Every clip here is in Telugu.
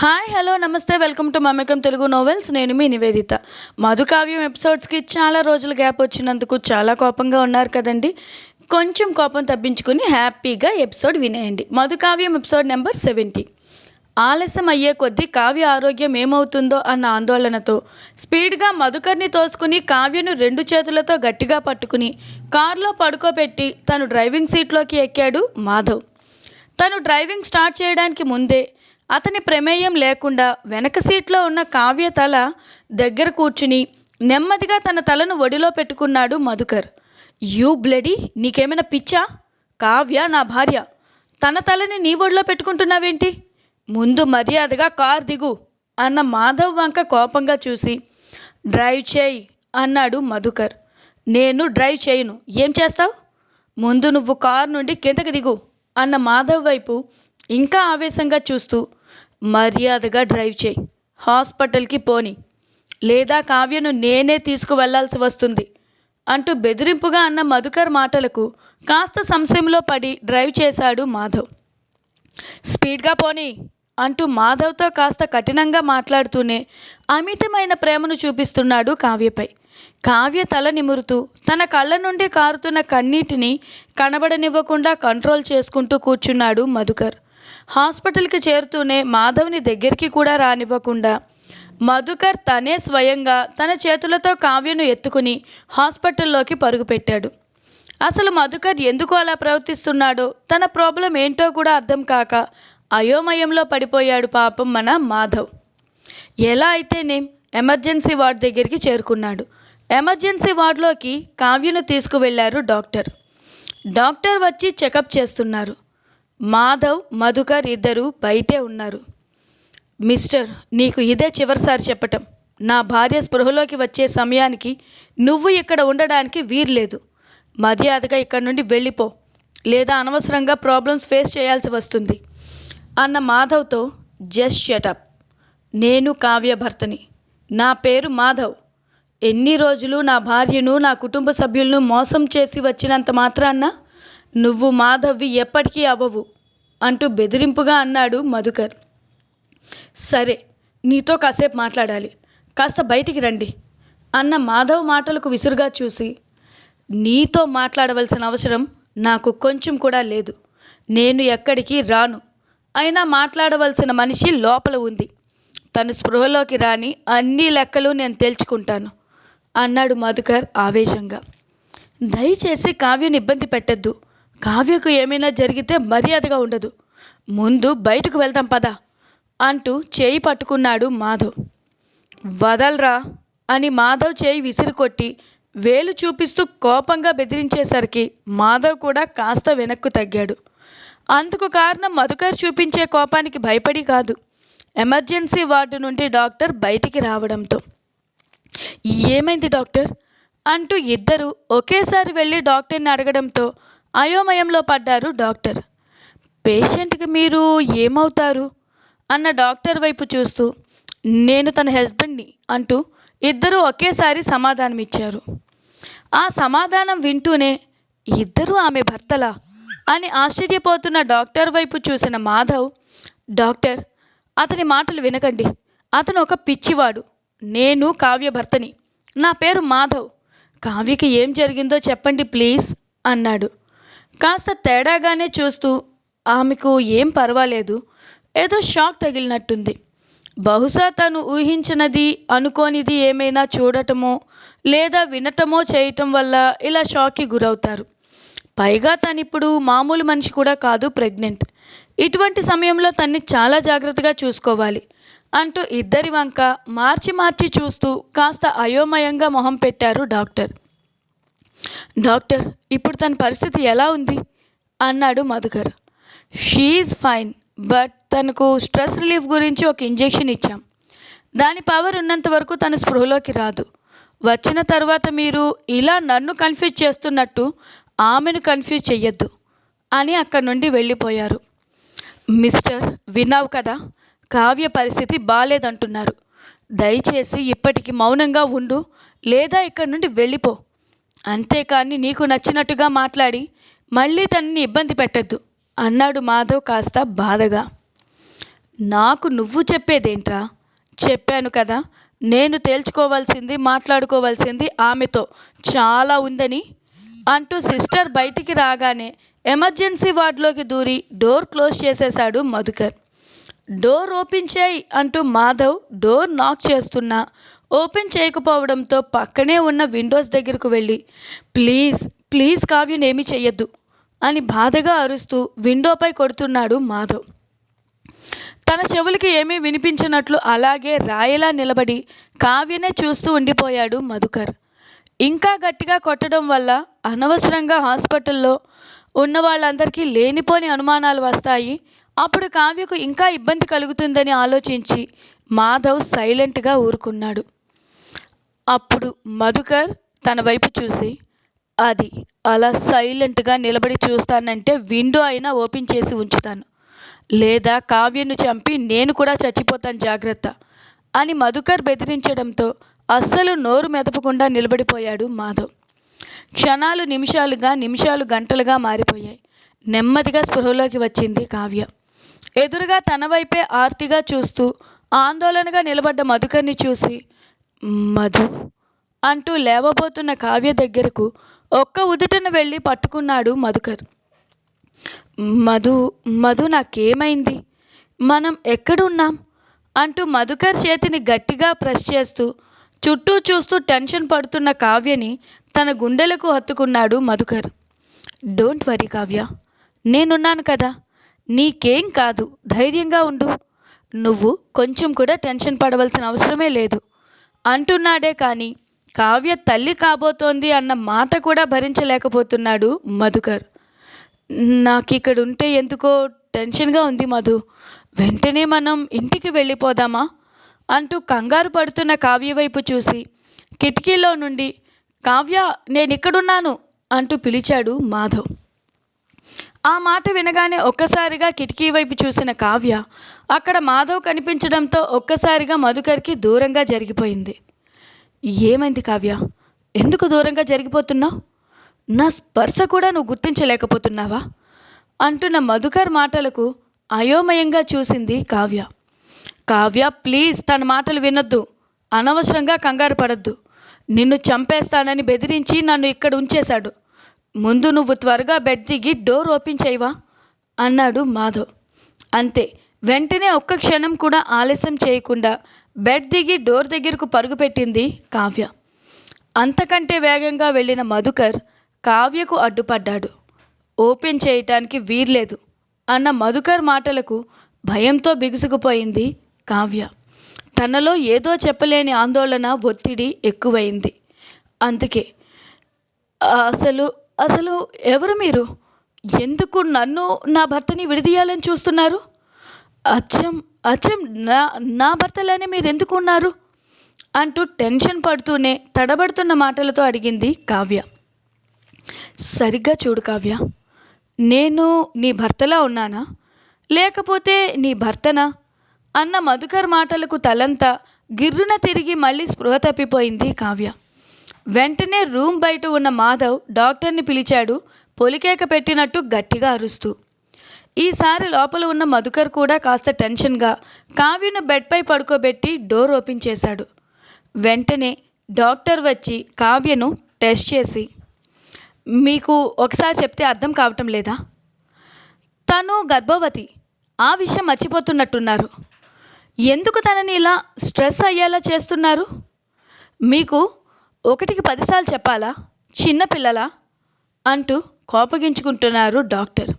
హాయ్ హలో నమస్తే welcome to Mamakam Telugu novels. నేను మీ నివేదిత. మధుకావ్యం ఎపిసోడ్స్కి చాలా రోజుల గ్యాప్ వచ్చినందుకు చాలా కోపంగా ఉన్నారు కదండి. కొంచెం కోపం తప్పించుకుని హ్యాపీగా episode వినేయండి. Madhukavyam episode number seventy. ఆలస్యం అయ్యే కొద్దీ కావ్య ఆరోగ్యం ఏమవుతుందో అన్న ఆందోళనతో స్పీడ్గా మధుకర్ని తోసుకుని కావ్యను రెండు చేతులతో గట్టిగా పట్టుకుని కారులో పడుకోబెట్టి తను డ్రైవింగ్ సీట్లోకి ఎక్కాడు మాధవ్. తను డ్రైవింగ్ స్టార్ట్ చేయడానికి ముందే అతని ప్రమేయం లేకుండా వెనక సీట్లో ఉన్న కావ్య తల దగ్గర కూర్చుని నెమ్మదిగా తన తలను ఒడిలో పెట్టుకున్నాడు మధుకర్. యూ బ్లడీ నీకేమైనా పిచ్చా? కావ్య నా భార్య తన తలని నీ ఒడిలో పెట్టుకుంటున్నావేంటి? ముందు మర్యాదగా కార్ దిగు అన్న మాధవ్ వంక కోపంగా చూసి డ్రైవ్ చేయి అన్నాడు మధుకర్. నేను డ్రైవ్ చేయను. ఏం చేస్తావు? ముందు నువ్వు కారు నుండి కిందకి దిగు అన్న మాధవ్ వైపు ఇంకా ఆవేశంగా చూస్తూ మర్యాదగా డ్రైవ్ చేయి. హాస్పిటల్కి పోని. లేదా కావ్యను నేనే తీసుకువెళ్ళాల్సి వస్తుంది. అంటూ బెదిరింపుగా అన్న మధుకర్ మాటలకు కాస్త సంశయంలో పడి డ్రైవ్ చేశాడు మాధవ్. స్పీడ్గా పోనీ అంటూ మాధవ్తో కాస్త కఠినంగా మాట్లాడుతూనే అమితమైన ప్రేమను చూపిస్తున్నాడు కావ్యపై. కావ్య తల నిమురుతూ తన కళ్ళ నుండి కారుతున్న కన్నీటిని కనబడనివ్వకుండా కంట్రోల్ చేసుకుంటూ కూర్చున్నాడు మధుకర్. హాస్పిటల్కి చేరుతూనే మాధవ్ని దగ్గరికి కూడా రానివ్వకుండా. మధుకర్ తనే స్వయంగా తన చేతులతో కావ్యను ఎత్తుకుని హాస్పిటల్లోకి పరుగుపెట్టాడు. అసలు మధుకర్ ఎందుకు అలా ప్రవర్తిస్తున్నాడో తన ప్రాబ్లం ఏంటో కూడా అర్థం కాక అయోమయంలో పడిపోయాడు పాపం మన మాధవ్. ఎలా అయితేనేం ఎమర్జెన్సీ వార్డ్ దగ్గరికి చేరుకున్నాడు. ఎమర్జెన్సీ వార్డులోకి కావ్యను తీసుకువెళ్ళారు డాక్టర్. డాక్టర్ వచ్చి చెకప్ చేస్తున్నారు. మాధవ్ మధుకర్ ఇద్దరు బయటే ఉన్నారు. మిస్టర్ నీకు ఇదే చివరిసారి చెప్పటం. నా భార్య స్పృహలోకి వచ్చే సమయానికి నువ్వు ఇక్కడ ఉండడానికి వీర్లేదు మర్యాదగా ఇక్కడ నుండి వెళ్ళిపో. లేదా అనవసరంగా ప్రాబ్లమ్స్ ఫేస్ చేయాల్సి వస్తుంది. అన్న మాధవ్తో జస్ట్ షటప్ నేను కావ్య భర్తని. నా పేరు మాధవ్. ఎన్ని రోజులు నా భార్యను నా కుటుంబ సభ్యులను మోసం చేసి వచ్చినంత మాత్రాన్న నువ్వు మాధవి ఎప్పటికీ అవ్వవు అంటూ బెదిరింపుగా అన్నాడు మధుకర్. సరే నీతో కాసేపు మాట్లాడాలి. కాస్త బయటికి రండి అన్న మాధవ్ మాటలకు విసురుగా చూసి నీతో మాట్లాడవలసిన అవసరం నాకు కొంచెం కూడా లేదు. నేను ఎక్కడికి రాను. అయినా మాట్లాడవలసిన మనిషి లోపల ఉంది. తను స్పృహలోకి రాని అన్ని లెక్కలు నేను తేల్చుకుంటాను అన్నాడు మధుకర్ ఆవేశంగా. దయచేసి కావ్యను ఇబ్బంది పెట్టద్దు. కావ్యకు ఏమైనా జరిగితే మర్యాదగా ఉండదు. ముందు బయటకు వెళ్దాం పద అంటూ చేయి పట్టుకున్నాడు మాధవ్. వదలరా అని మాధవ్ చేయి విసిరికొట్టి వేలు చూపిస్తూ కోపంగా బెదిరించేసరికి మాధవ్ కూడా కాస్త వెనక్కు తగ్గాడు. అందుకు కారణం మధుకర్ చూపించే కోపానికి భయపడి కాదు. ఎమర్జెన్సీ వార్డు నుండి డాక్టర్ బయటికి రావడంతో. ఏమైంది డాక్టర్? అంటూ ఇద్దరు ఒకేసారి వెళ్ళి డాక్టర్ని అడగడంతో అయోమయంలో పడ్డారు డాక్టర్. పేషెంట్కి మీరు ఏమవుతారు? అన్న డాక్టర్ వైపు చూస్తూ నేను తన హస్బెండ్ని అంటూ ఇద్దరూ ఒకేసారి సమాధానం ఇచ్చారు ఆ సమాధానం వింటూనే ఇద్దరూ ఆమె భర్తలా? అని ఆశ్చర్యపోతున్న డాక్టర్ వైపు చూసిన మాధవ్ డాక్టర్ అతని మాటలు వినకండి. అతను ఒక పిచ్చివాడు. నేను కావ్య భర్తని. నా పేరు మాధవ్. కావ్యకి ఏం జరిగిందో చెప్పండి ప్లీజ్ అన్నాడు. కాస్త తేడాగానే చూస్తూ ఆమెకు ఏం పర్వాలేదు. ఏదో షాక్ తగిలినట్టుంది. బహుశా తను ఊహించినది అనుకోనిది ఏమైనా చూడటమో లేదా వినటమో చేయటం వల్ల ఇలా షాక్కి గురవుతారు. పైగా తనిప్పుడు మామూలు మనిషి కూడా కాదు ప్రెగ్నెంట్. ఇటువంటి సమయంలో తన్ని చాలా జాగ్రత్తగా చూసుకోవాలి అంటూ ఇద్దరి వంక మార్చి మార్చి చూస్తూ కాస్త అయోమయంగా మొహం పెట్టారు డాక్టర్. డాక్టర్ ఇప్పుడు తన పరిస్థితి ఎలా ఉంది? అన్నాడు మధుకర్. షీఈ్ ఫైన్ బట్ తనకు స్ట్రెస్ రిలీఫ్ గురించి ఒక ఇంజెక్షన్ ఇచ్చాం. దాని పవర్ ఉన్నంత వరకు తన స్పృహలోకి రాదు. వచ్చిన తర్వాత మీరు ఇలా నన్ను కన్ఫ్యూజ్ చేస్తున్నట్టు ఆమెను కన్ఫ్యూజ్ చెయ్యొద్దు అని అక్కడి నుండి వెళ్ళిపోయారు. మిస్టర్ విన్నావు కదా కావ్య పరిస్థితి బాలేదంటున్నారు. దయచేసి ఇప్పటికి మౌనంగా ఉండు లేదా ఇక్కడి నుండి వెళ్ళిపో. అంతేకాని నీకు నచ్చినట్టుగా మాట్లాడి మళ్ళీ తనని ఇబ్బంది పెట్టద్దు. అన్నాడు మాధవ్ కాస్త బాధగా. నాకు నువ్వు చెప్పేదేంట్రా? చెప్పాను కదా నేను తేల్చుకోవాల్సింది మాట్లాడుకోవాల్సింది ఆమెతో చాలా ఉందని అంటూ సిస్టర్ బయటికి రాగానే ఎమర్జెన్సీ వార్డులోకి దూరి డోర్ క్లోజ్ చేసేశాడు మధుకర్. డోర్ ఓపెన్ చేయి అంటూ మాధవ్ డోర్ నాక్ చేస్తున్నా ఓపెన్ చేయకపోవడంతో పక్కనే ఉన్న విండోస్ దగ్గరకు వెళ్ళి ప్లీజ్ ప్లీజ్ కావ్యను చెయ్యొద్దు అని బాధగా అరుస్తూ విండోపై కొడుతున్నాడు మాధవ్. తన చెవులకి ఏమీ వినిపించినట్లు అలాగే రాయిలా నిలబడి కావ్యనే చూస్తూ ఉండిపోయాడు మధుకర్. ఇంకా గట్టిగా కొట్టడం వల్ల అనవసరంగా హాస్పిటల్లో ఉన్న వాళ్ళందరికీ లేనిపోని అనుమానాలు వస్తాయి. అప్పుడు కావ్యకు ఇంకా ఇబ్బంది కలుగుతుందని ఆలోచించి మాధవ్ సైలెంట్గా ఊరుకున్నాడు. అప్పుడు మధుకర్ తన వైపు చూసి అది అలా సైలెంట్గా నిలబడి చూస్తానంటే విండో అయినా ఓపెన్ చేసి ఉంచుతాను. లేదా కావ్యను చంపి నేను కూడా చచ్చిపోతాను జాగ్రత్త అని మధుకర్ బెదిరించడంతో అస్సలు నోరు మెదపకుండా నిలబడిపోయాడు మాధవ్. క్షణాలు నిమిషాలుగా నిమిషాలు గంటలుగా మారిపోయాయి. నెమ్మదిగా స్పృహలోకి వచ్చింది కావ్య. ఎదురుగా తన వైపే ఆర్తిగా చూస్తూ ఆందోళనగా నిలబడ్డ మధుకర్ని చూసి మధు. అంటూ లేవబోతున్న కావ్య దగ్గరకు ఒక్క ఉదుటన వెళ్ళి పట్టుకున్నాడు మధుకర్. మధు మధు నాకేమైంది? మనం ఎక్కడున్నాం? అంటూ మధుకర్ చేతిని గట్టిగా ప్రెస్ చేస్తూ చుట్టూ చూస్తూ టెన్షన్ పడుతున్న కావ్యని తన గుండెలకు హత్తుకున్నాడు మధుకర్. డోంట్ వరీ కావ్య నేనున్నాను కదా. నీకేం కాదు ధైర్యంగా ఉండు. నువ్వు కొంచెం కూడా టెన్షన్ పడవలసిన అవసరమే లేదు. అంటున్నాడే కానీ కావ్య తల్లి కాబోతోంది అన్న మాట కూడా భరించలేకపోతున్నాడు మధుకర్. నాకు ఇక్కడ ఉంటే ఎందుకో టెన్షన్గా ఉంది మధు. వెంటనే మనం ఇంటికి వెళ్ళిపోదామా? అంటూ కంగారు పడుతున్న కావ్య వైపు చూసి కిటికీలో నుండి కావ్య నేను ఇక్కడున్నాను అంటూ పిలిచాడు మాధవ్. ఆ మాట వినగానే ఒక్కసారిగా కిటికీ వైపు చూసిన కావ్య అక్కడ మాధవ్ కనిపించడంతో ఒక్కసారిగా మధుకర్కి దూరంగా జరిగిపోయింది. ఏమైంది కావ్య? ఎందుకు దూరంగా జరిగిపోతున్నావు? నా స్పర్శ కూడా నువ్వు గుర్తించలేకపోతున్నావా? అంటున్న మధుకర్ మాటలకు అయోమయంగా చూసింది కావ్య. కావ్య ప్లీజ్ తన మాటలు వినొద్దు. అనవసరంగా కంగారు పడద్దు. నిన్ను చంపేస్తానని బెదిరించి నన్ను ఇక్కడ ఉంచేశాడు. ముందు నువ్వు త్వరగా బెడ్ దిగి డోర్ ఓపెన్ చేయవా? అన్నాడు మాధవ్. అంతే. వెంటనే ఒక్క క్షణం కూడా ఆలస్యం చేయకుండా బెడ్ దిగి డోర్ దగ్గరకు పరుగుపెట్టింది కావ్య. అంతకంటే వేగంగా వెళ్ళిన మధుకర్ కావ్యకు అడ్డుపడ్డాడు. ఓపెన్ చేయటానికి వీర్లేదు అన్న మధుకర్ మాటలకు భయంతో బిగుసుకుపోయింది కావ్య. తనలో ఏదో చెప్పలేని ఆందోళన ఒత్తిడి ఎక్కువైంది. అందుకే అసలు అసలు ఎవరు మీరు? ఎందుకు నన్ను నా భర్తని విడదీయాలని చూస్తున్నారు? అచ్చం అచ్చం నా నా భర్తలానే మీరు ఎందుకు ఉన్నారు? అంటూ టెన్షన్ పడుతూనే తడబడుతున్న మాటలతో అడిగింది కావ్య. సరిగ్గా చూడు కావ్య నేను నీ భర్తలా ఉన్నానా? లేకపోతే నీ భర్తనా? అన్న మధుకర్ మాటలకు తలంతా గిర్రున తిరిగి మళ్ళీ స్పృహ తప్పిపోయింది కావ్య. వెంటనే రూమ్ బయట ఉన్న మాధవ్ డాక్టర్ని పిలిచాడు. పొలికేక పెట్టినట్టు గట్టిగా అరుస్తూ. ఈసారి లోపల ఉన్న మధుకర్ కూడా కాస్త టెన్షన్గా కావ్యను బెడ్పై పడుకోబెట్టి డోర్ ఓపెన్ చేశాడు. వెంటనే డాక్టర్ వచ్చి కావ్యను టెస్ట్ చేసి మీకు ఒకసారి చెప్తే అర్థం కావటం లేదా? తను గర్భవతి ఆ విషయం మర్చిపోతున్నట్టున్నారు. ఎందుకు తనని ఇలా స్ట్రెస్ అయ్యేలా చేస్తున్నారు? మీకు ఒకటికి పదిసార్లు చెప్పాలా? చిన్నపిల్లలా అంటూ కోపగించుకుంటున్నారు డాక్టర్.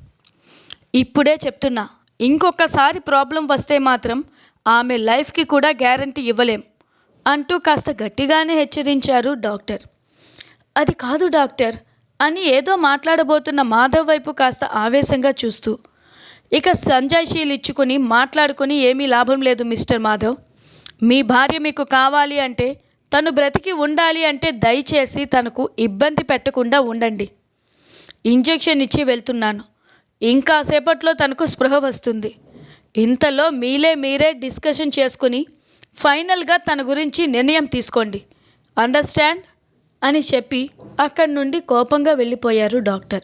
ఇప్పుడే చెప్తున్నా ఇంకొకసారి ప్రాబ్లం వస్తే మాత్రం ఆమె లైఫ్కి కూడా గ్యారంటీ ఇవ్వలేం అంటూ కాస్త గట్టిగానే హెచ్చరించారు డాక్టర్. అది కాదు డాక్టర్ అని ఏదో మాట్లాడబోతున్న మాధవ్ వైపు కాస్త ఆవేశంగా చూస్తూ ఇక సంజాయిషీలు ఇచ్చుకుని మాట్లాడుకుని ఏమీ లాభం లేదు మిస్టర్ మాధవ్. మీ భార్య మీకు కావాలి అంటే తను బ్రతికి ఉండాలి అంటే దయచేసి తనకు ఇబ్బంది పెట్టకుండా ఉండండి. ఇంజెక్షన్ ఇచ్చి వెళ్తున్నాను. ఇంకా సేపట్లో తనకు స్పృహ వస్తుంది. ఇంతలో మీలే మీరే డిస్కషన్ చేసుకుని ఫైనల్గా తన గురించి నిర్ణయం తీసుకోండి. అండర్స్టాండ్? అని చెప్పి అక్కడి నుండి కోపంగా వెళ్ళిపోయారు డాక్టర్.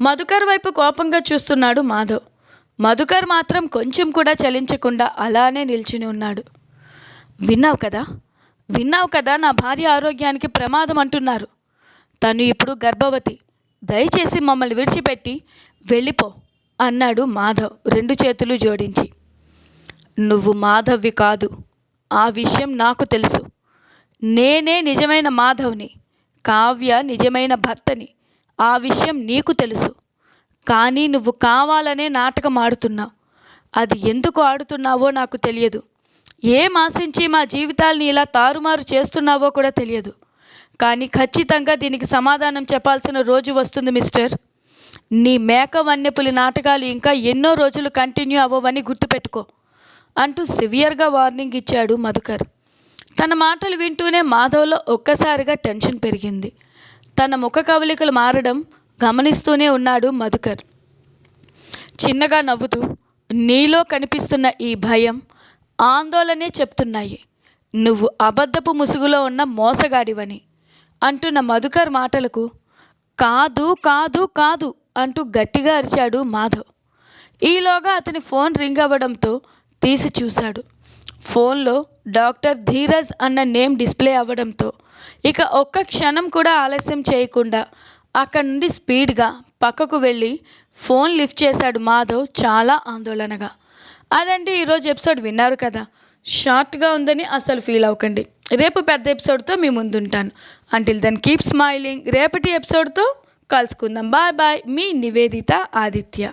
మధుకర్ వైపు కోపంగా చూస్తున్నాడు మాధవ్. మధుకర్ మాత్రం కొంచెం కూడా చలించకుండా అలానే నిల్చుని ఉన్నాడు. విన్నావు కదా? విన్నావు కదా నా భార్య ఆరోగ్యానికి ప్రమాదం అంటున్నారు. తను ఇప్పుడు గర్భవతి. దయచేసి మమ్మల్ని విడిచిపెట్టి వెళ్ళిపో అన్నాడు మాధవ్ రెండు చేతులు జోడించి. నువ్వు మాధవ్వి కాదు. ఆ విషయం నాకు తెలుసు. నేనే నిజమైన మాధవ్ని. కావ్య నిజమైన భర్తని. ఆ విషయం నీకు తెలుసు. కానీ నువ్వు కావాలనే నాటకం ఆడుతున్నావు. అది ఎందుకు ఆడుతున్నావో నాకు తెలియదు. ఏం ఆశించి మా జీవితాల్ని ఇలా తారుమారు చేస్తున్నావో కూడా తెలియదు. కానీ ఖచ్చితంగా దీనికి సమాధానం చెప్పాల్సిన రోజు వస్తుంది మిస్టర్. నీ మేక వన్యపులి నాటకాలు ఇంకా ఎన్నో రోజులు కంటిన్యూ అవ్వవని గుర్తుపెట్టుకో అంటూ సివియర్గా వార్నింగ్ ఇచ్చాడు మధుకర్. తన మాటలు వింటూనే మాధవ్లో ఒక్కసారిగా టెన్షన్ పెరిగింది. తన ముఖ కవలికలు మారడం గమనిస్తూనే ఉన్నాడు మధుకర్. చిన్నగా నవ్వుతూ నీలో కనిపిస్తున్న ఈ భయం ఆందోళనే చెప్తున్నాయి. నువ్వు అబద్ధపు ముసుగులో ఉన్న మోసగాడివని అంటున్న మధుకర్ మాటలకు కాదు కాదు కాదు అంటూ గట్టిగా అరిచాడు మాధవ్. ఈలోగా అతని ఫోన్ రింగ్ అవ్వడంతో తీసి చూశాడు. ఫోన్లో డాక్టర్ ధీరజ్ అన్న నేమ్ డిస్ప్లే అవ్వడంతో ఇక ఒక్క క్షణం కూడా ఆలస్యం చేయకుండా అక్కడి నుండి స్పీడ్గా పక్కకు వెళ్ళి ఫోన్ లిఫ్ట్ చేశాడు మాధవ్ చాలా ఆందోళనగా. అదండి ఈరోజు ఎపిసోడ్ విన్నారు కదా. షార్ట్గా ఉందని అసలు ఫీల్ అవ్వకండి. రేపు పెద్ద ఎపిసోడ్తో మీ ముందుంటాను. అంటిల్ దెన్ కీప్ స్మైలింగ్ రేపటి ఎపిసోడ్తో కలుసుకుందాం. బాయ్ బాయ్ మీ నివేదిత ఆదిత్య.